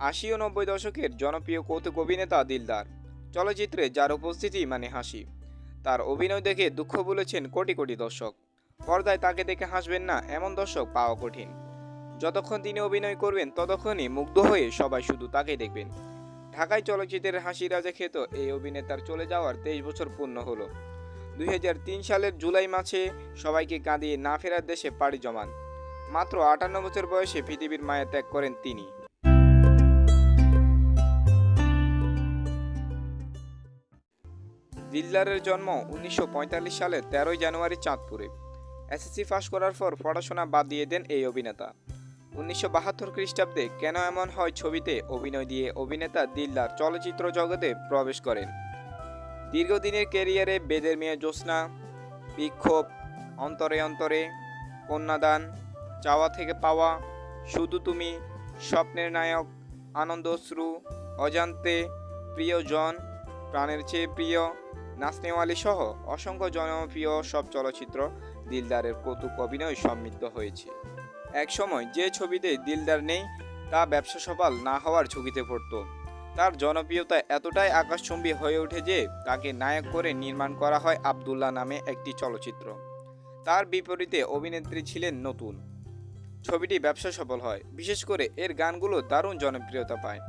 আশি ও নব্বই দশকের জনপ্রিয় কৌতুক অভিনেতা দিলদার। চলচ্চিত্রে যার উপস্থিতি মানে হাসি। তার অভিনয় দেখে দুঃখ বলেছেন কোটি কোটি দর্শক। পর্দায় তাকে দেখে হাসবেন না এমন দর্শক পাওয়া কঠিন। যতক্ষণ তিনি অভিনয় করবেন, ততক্ষণই মুগ্ধ হয়ে সবাই শুধু তাকেই দেখবেন। ঢাকায় চলচ্চিত্রের হাসি রাজা খেত এই অভিনেতার চলে যাওয়ার তেইশ বছর পূর্ণ হলো। দুই হাজার তিন সালের জুলাই মাসে সবাইকে কাঁদিয়ে না ফেরার দেশে পাড়ি জমান। মাত্র আটান্ন বছর বয়সে পৃথিবীর মায়া ত্যাগ করেন তিনি। দিলদারের জন্ম উনিশশো সালের তেরোই জানুয়ারি চাঁদপুরে। এসএসসি পাশ করার পর পড়াশোনা বাদ দিয়ে দেন এই অভিনেতা। উনিশশো বাহাত্তর খ্রিস্টাব্দে কেন এমন হয় ছবিতে অভিনয় দিয়ে অভিনেতা দিলদার চলচ্চিত্র জগতে প্রবেশ করেন। দীর্ঘদিনের ক্যারিয়ারে বেদের মেয়ে জ্যোৎস্না, বিক্ষোভ, অন্তরে অন্তরে, কন্যাদান, চাওয়া থেকে পাওয়া, শুধু তুমি, স্বপ্নের নায়ক আনন্দশ্রু অজান্তে, প্রিয়জন, প্রাণের চেয়ে প্রিয় নাচনেওয়ালি সহ অসংখ্য জনপ্রিয় সব চলচ্চিত্র দিলদারের কৌতুক অভিনয় সমৃদ্ধ হয়েছে। একসময় যে ছবিতে দিলদার নেই, তা ব্যবসা সফল না হওয়ার ঝুঁকিতে পড়ত। তার জনপ্রিয়তা এতটাই আকাশচুম্বী হয়ে ওঠে যে তাকে নায়ক করে নির্মাণ করা হয় আবদুল্লাহ নামে একটি চলচ্চিত্র। তার বিপরীতে অভিনেত্রী ছিলেন নতুন। ছবিটি ব্যবসা সফল হয়, বিশেষ করে এর গানগুলো দারুণ জনপ্রিয়তা পায়।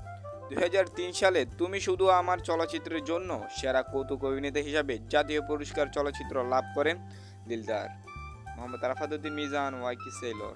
দুই হাজার তিন সালে তুমি শুধু আমার চলচ্চিত্রের জন্য সেরা কৌতুক অভিনেতা হিসাবে জাতীয় পুরস্কার চলচ্চিত্র লাভ করেন দিলদার মোহাম্মদ আরাফাতুদ্দিন মিজান, ওয়াইকি সেলর।